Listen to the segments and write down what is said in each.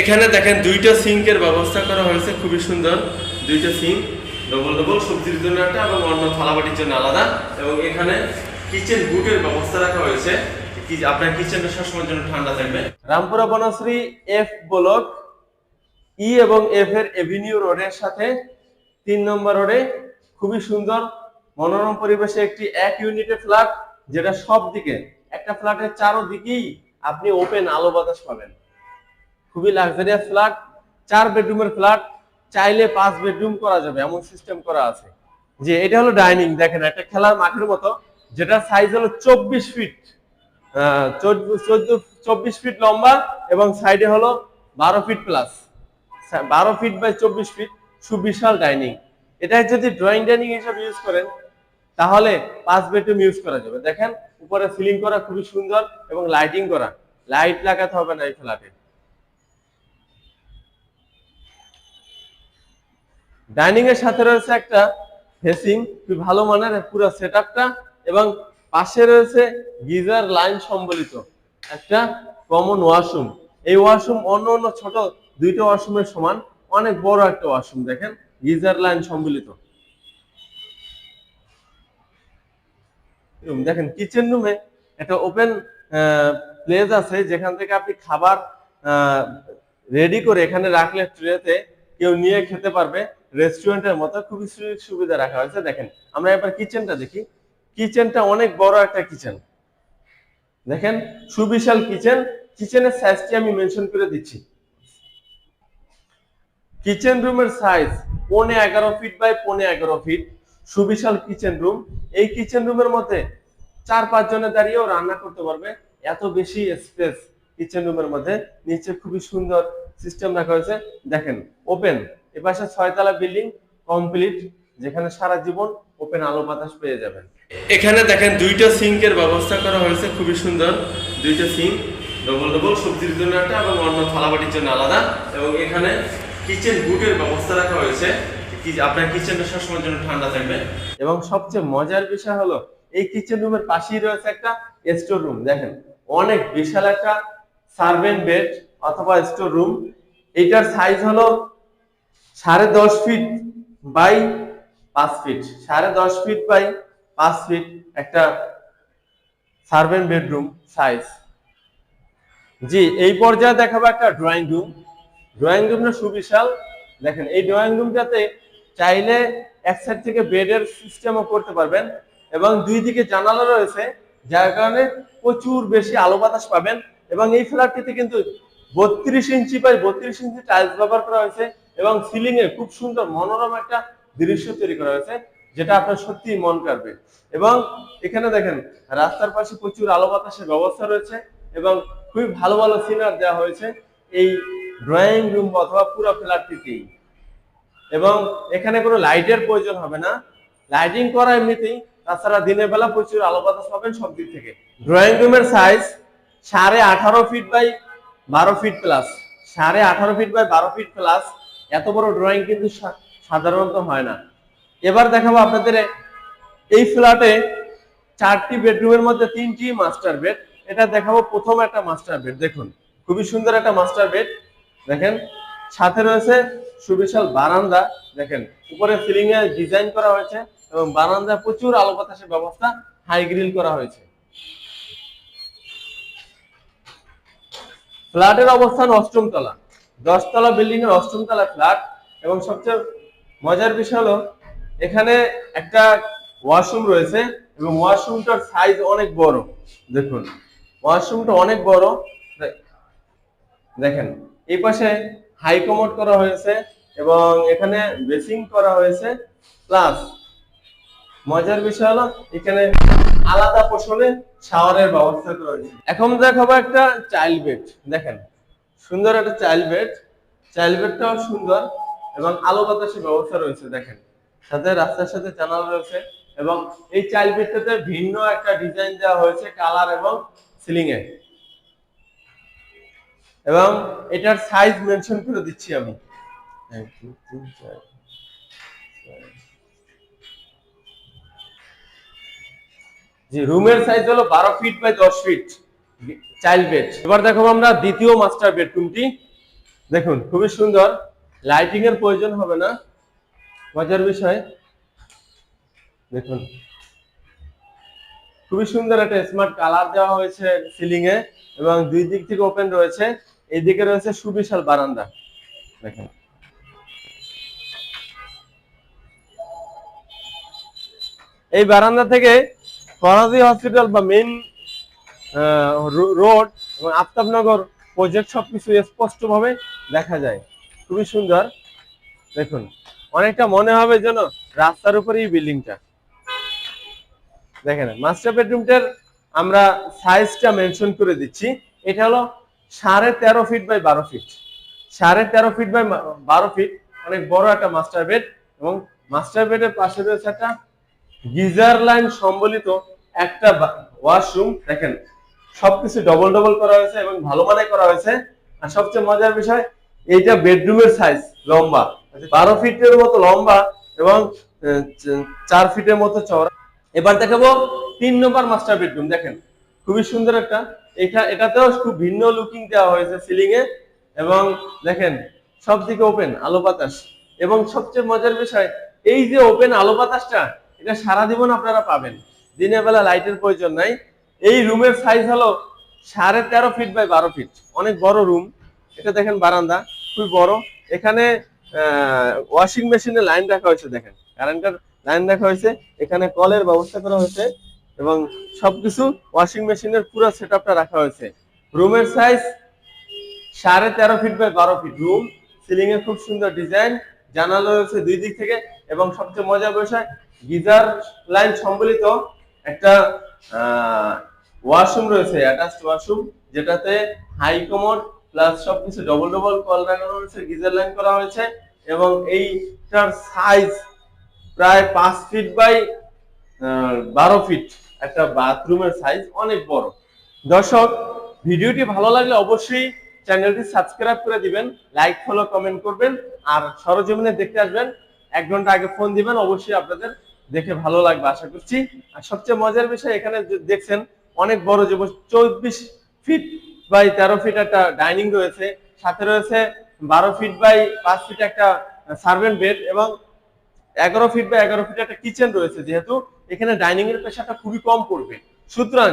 এখানে দেখেন দুইটা সিঙ্কের ব্যবস্থা করা হয়েছে, খুবই সুন্দর। দুইটা সিঙ্ক ডবল ডবল সবজির জন্য একটা এবং অন্য থালাবাটির জন্য আলাদা। এবং এখানে কিচেন বুটের ব্যবস্থা রাখা হয়েছে। আপনার কিচেনটা সবসময়ের জন্য ঠান্ডা থাকবে। Rampura Banasree F block E এবং এফ এর এভিনিউ রোডের সাথে তিন নম্বর রোডে খুবই সুন্দর, মনোরম পরিবেশে একটি এক ইউনিটের ফ্ল্যাট যেটা সব দিকে একটা ফ্ল্যাটের চারোদিকেই আপনি ওপেন আলো বাতাস পাবেন। খুবই লাক্সারিয়াস ফ্ল্যাট চার বেডরুমের ফ্ল্যাট চাইলে পাঁচ বেডরুম করা যাবে, এমন সিস্টেম করা আছে। যে এটা হলো ডাইনিং দেখেন, একটা খেলার মাঠের মতো যেটা সাইজ হলো চব্বিশ ফিট চব্বিশ ফিট লম্বা এবং সাইডে হলো বারো ফিট প্লাস বারো ফিট বাই চব্বিশ ফিট সুবিশাল ডাইনিং এটা যদি ড্রয়িং ডাইনিং হিসাবে ইউজ করেন, তাহলে পাঁচ বেডরুম ইউজ করা যাবে। দেখেন, উপরে সিলিং করা খুবই সুন্দর এবং লাইটিং করা। লাইট লাগাতে হবে না এই ফ্ল্যাটে ডাইনিং এর সাথে রয়েছে একটা ফেসিং খুবই ভালো মানের পুরো সেটআপটা এবং পাশে রয়েছে গিজার লাইন সম্বলিত একটা কমন ওয়াশরুম এই ওয়াশরুম অন্য অন্য ছোট দুইটা ওয়াশরুমের সমান, অনেক বড় একটা ওয়াশরুম দেখেন, গিজার লাইন সম্বলিত। দেখেন কিচেন রুমে একটা ওপেন প্লেস আছে, যেখান থেকে আপনি খাবার রেডি করে এখানে রাখলে ট্রেতে কেউ নিয়ে খেতে পারবে। রেস্টুরেন্টের মতো খুবই সুযোগ সুবিধা রাখা হয়েছে। দেখেন, আমরা এবার কিচেনটা দেখি। কিচেনটা অনেক বড় একটা কিচেন দেখেন, সুবিশাল কিচেন কিচেনের সাইজটি আমি মেনশন করে দিচ্ছি। কিচেন রুমের সাইজ পনে এগারো ফিট বাই পনে এগারো ফিট সুবিশাল কিচেন রুম এই কিচেন রুমের মধ্যে চার পাঁচ জনে দাঁড়িয়েও রান্না করতে পারবে। এত বেশি স্পেস কিচেন রুমের মধ্যে। নিচে খুবই সুন্দর সিস্টেম রাখা হয়েছে। দেখেন ওপেন এপাশে ছয়তলা বিল্ডিং কমপ্লিট যেখানে সারা জীবন ওপেন আলো বাতাস পেয়ে যাবেন। এখানে দেখেন দুইটা সিঙ্কের ব্যবস্থা করা হয়েছে খুবই সুন্দর। দুইটা সিঙ্ক ডবল ডবল সবজির জন্য একটা এবং অন্য থালাবাটির জন্য আলাদা। এবং এখানে কিচেন বুটের ব্যবস্থা রাখা হয়েছে। কি আপনার কিচেনটা সবসময়ের জন্য ঠান্ডা থাকবে। এবং সবচেয়ে মজার বিষয় হলো এই কিচেন রুমের পাশেই রয়েছে একটা স্টোর রুম দেখেন অনেক বিশাল একটা সার্ভেন্ট বেড অথবা স্টোর রুম এটার সাইজ হলো সাড়ে দশ ফিট বাই পাঁচ ফিট সাড়ে দশ ফিট বাই পাঁচ ফিট একটা সার্ভেন্ট বেডরুম সাইজ জি, এই পর্যায়ে দেখাবো একটা ড্রয়িং রুম ড্রয়িং রুমটা সুবিশাল। দেখেন, এই ড্রয়িং রুমটাতে চাইলে এক সাইড থেকে বেডের সিস্টেমও করতে পারবেন এবং দুই দিকে জানালা রয়েছে, যার কারণে প্রচুর বেশি আলো বাতাস পাবেন এবং এই ফ্ল্যাটটিতে কিন্তু বত্রিশ ইঞ্চি বাই বত্রিশ ইঞ্চি টাইলস ব্যবহার করা হয়েছে। এবং সিলিং এ খুব সুন্দর মনোরম একটা দৃশ্য তৈরি করা হয়েছে, যেটা আপনার সত্যি মন কাড়বে এবং এখানে দেখেন, রাস্তার পাশে প্রচুর আলো বাতাসের ব্যবস্থা রয়েছে এবং খুবই ভালো ভালো সিনার দেওয়া হয়েছে এই ড্রয়িং রুম অথবা পুরো ফ্ল্যাটটিতেই এবং এখানে কোনো লাইটের প্রয়োজন হবে না। লাইটিং করা এমনিতেই, তাছাড়া দিনের বেলা প্রচুর আলো বাতাস পাবেন সব দিক থেকে। ড্রয়িং রুমের সাইজ সাড়ে আঠারো ফিট বাই বারো ফিট প্লাস সাড়ে আঠারো ফিট বাই বারো ফিট প্লাস এত বড় ড্রয়িং কিন্তু সাধারণত হয় না। এবার দেখাবো আপনাদের এই ফ্ল্যাটে চারটি বেডরুমের মধ্যে তিনটি মাস্টার বেড এটা দেখাবো প্রথম একটা মাস্টার বেড দেখুন। খুবই সুন্দর একটা মাস্টার বেড দেখেন। সাথে রয়েছে সুবিশাল বারান্দা, দেখেন। উপরে সিলিং এ ডিজাইন করা হয়েছে এবং বারান্দা প্রচুর আলো বাতাসের ব্যবস্থা হাই গ্রিল করা হয়েছে। ফ্ল্যাটের অবস্থান অষ্টম তলা। দশতলা বিল্ডিং এর অষ্টম তলা ফ্ল্যাট এবং সবচেয়ে মজার বিষয় হলো, এখানে একটা ওয়াশরুম রয়েছে এবং ওয়াশরুমটার সাইজ অনেক বড়। দেখুন, ওয়াশরুমটা অনেক বড়। দেখেন, এই পাশে হাই কমোড করা হয়েছে এবং এখানে বেসিং করা হয়েছে। প্লাস মজার বিষয় হলো, এখানে আলাদা পোষণে শাওয়ারের ব্যবস্থা করা হয়েছে। এখন দেখাবো একটা চাইল্ড বেড দেখেন সুন্দর একটা চাইল্ড বেড চাইল্ড বেডটাও সুন্দর এবং আলো বাতাসের ব্যবস্থা রয়েছে, দেখেন। সাথে রাস্তার সাথে জানালা রয়েছে এবং এই চাইল্ড বেডটাতে ভিন্ন একটা ডিজাইন দেওয়া হয়েছে কালার এবং সিলিং এ। এবং এটার সাইজ মেনশন করে দিচ্ছি আমি। রুমের সাইজ হলো বারো ফিট বাই দশ ফিট চাইল্ড বেড। এবার দেখো আমরা দ্বিতীয় মাস্টার বেডরুমটি দেখুন, খুবই সুন্দর। লাইটিং এর প্রয়োজন হবে না। মজার বিষয়। দেখুন। খুবই সুন্দর একটা স্মার্ট কালার দেওয়া হয়েছে সিলিং এ এবং দুই দিক থেকে ওপেন রয়েছে। এইদিকে রয়েছে সুবিশাল বারান্দা। দেখেন। এই বারান্দা থেকে ফরাজি হসপিটাল বা মেইন রোড এবং আফতাবনগর প্রজেক্ট সবকিছু স্পষ্টভাবে দেখা যায়। খুবই সুন্দর। দেখুন, অনেকটা মনে হবে যেন রাস্তার উপরেই বিল্ডিংটা। দেখেন মাস্টার বেডরুমটার আমরা সাইজটা মেনশন করে দিচ্ছি। এটা হলো সাড়ে তেরো ফিট বাই বারো ফিট সাড়ে তেরো ফিট বাই বারো ফিট অনেক বড় একটা মাস্টার বেড এবং মাস্টার বেডের পাশে রয়েছে একটা গিজার লাইন সম্বলিত একটা ওয়াশরুম দেখেন সবকিছু ডবল ডবল করা হয়েছে এবং ভালো মানের করা হয়েছে। আর সবচেয়ে মজার বিষয়, এইটা বেডরুমের সাইজ লম্বা। বারো ফিটের মতো লম্বা এবং চার ফিটের মতো চওড়া। এবার দেখাবো তিন নম্বর মাস্টার বেডরুম দেখেন। খুবই সুন্দর একটা। এটা, এটাতেও খুব ভিন্ন লুকিং দেওয়া হয়েছে সিলিং এ। এবং দেখেন, সব দিকে ওপেন আলো বাতাস। এবং সবচেয়ে মজার বিষয়, এই যে ওপেন আলো বাতাসটা, এটা সারা জীবন আপনারা পাবেন। দিনের বেলা লাইটের প্রয়োজন নাই। এই রুমের সাইজ হলো সাড়ে তেরো ফিট বাই বারো ফিট অনেক বড় রুম এটা দেখেন বারান্দা, খুবই বড়। এখানে ওয়াশিং মেশিনের লাইন রাখা হয়েছে, দেখেন। কারেন্টের লাইন রাখা হয়েছে। এখানে কলের ব্যবস্থা করা হয়েছে এবং সবকিছু ওয়াশিং মেশিনের পুরো সেট রাখা হয়েছে। রুমের সাইজ সাড়ে তেরো ফিট বাই বারো ফিট রুম সিলিং এ খুব সুন্দর ডিজাইন জানালা রয়েছে দুই দিক থেকে এবং সবচেয়ে মজার বিষয়, গিজার লাইন সম্বলিত একটা ওয়াশরুম রয়েছে অ্যাটাচড ওয়াশরুম, যেটাতে হাই কমোড প্লাস সবকিছু ডবল ডবল কল লাগানো হয়েছে গিজার লাইন করা হয়েছে এবং এইটার সাইজ প্রায় পাঁচ ফিট বাই বারো ফিট একটা বাথরুমের সাইজ অনেক বড়। দর্শক, ভিডিওটি ভালো লাগলে অবশ্যই চ্যানেলটি সাবস্ক্রাইব করে দিবেন লাইক ফলো কমেন্ট করবেন, আর সরজমিনে দেখতে আসবেন, এক ঘণ্টা আগে ফোন দিবেন, অবশ্যই আপনাদের দেখে ভালো লাগবে, আশা করছি। আর সবচেয়ে মজার বিষয় এখানে দেখছেন অনেক বড় যে চব্বিশ ফিট বাই তেরো ফিট একটা ডাইনিং রয়েছে। সাথে রয়েছে বারো ফিট বাই পাঁচ ফিট একটা সার্ভেন্ট বেড এবং এগারো ফিট বা এগারো ফিট একটা কিচেন রয়েছে যেহেতু এখানে ডাইনিং এর পেশাটা খুবই কম পড়বে। সুতরাং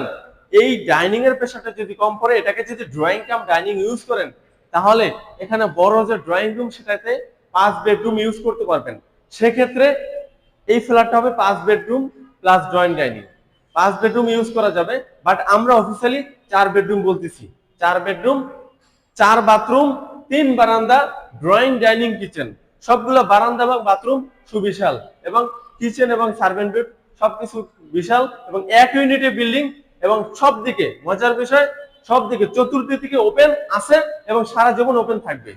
এই ডাইনিং এর পেশাটা যদি কম পড়ে, এটাকে যদি ড্রয়িং কাম ডাইনিং ইউজ করেন, তাহলে এখানে বড় যে ড্রয়িং রুম সেটাতে পাঁচ বেডরুম ইউজ করতে পারবেন। সেক্ষেত্রে এই ফ্ল্যাটটা হবে পাঁচ বেডরুম প্লাস জয়েন্ট ডাইনিং পাঁচ বেডরুম ইউজ করা যাবে বাট আমরা অফিসিয়ালি চার বেডরুম বলতেছি। চার বেডরুম, চার বাথরুম তিন বারান্দা ড্রয়িং ডাইনিং কিচেন সবগুলো বারান্দা এবং বাথরুম সুবিশাল, এবং কিচেন এবং সার্ভেন্ট বেড সবকিছু বিশাল, এবং এক ইউনিটের বিল্ডিং এবং সব দিকে মজার বিষয় সব দিকে চতুর্দিকে ওপেন আছে, এবং সারা জীবন ওপেন থাকবে।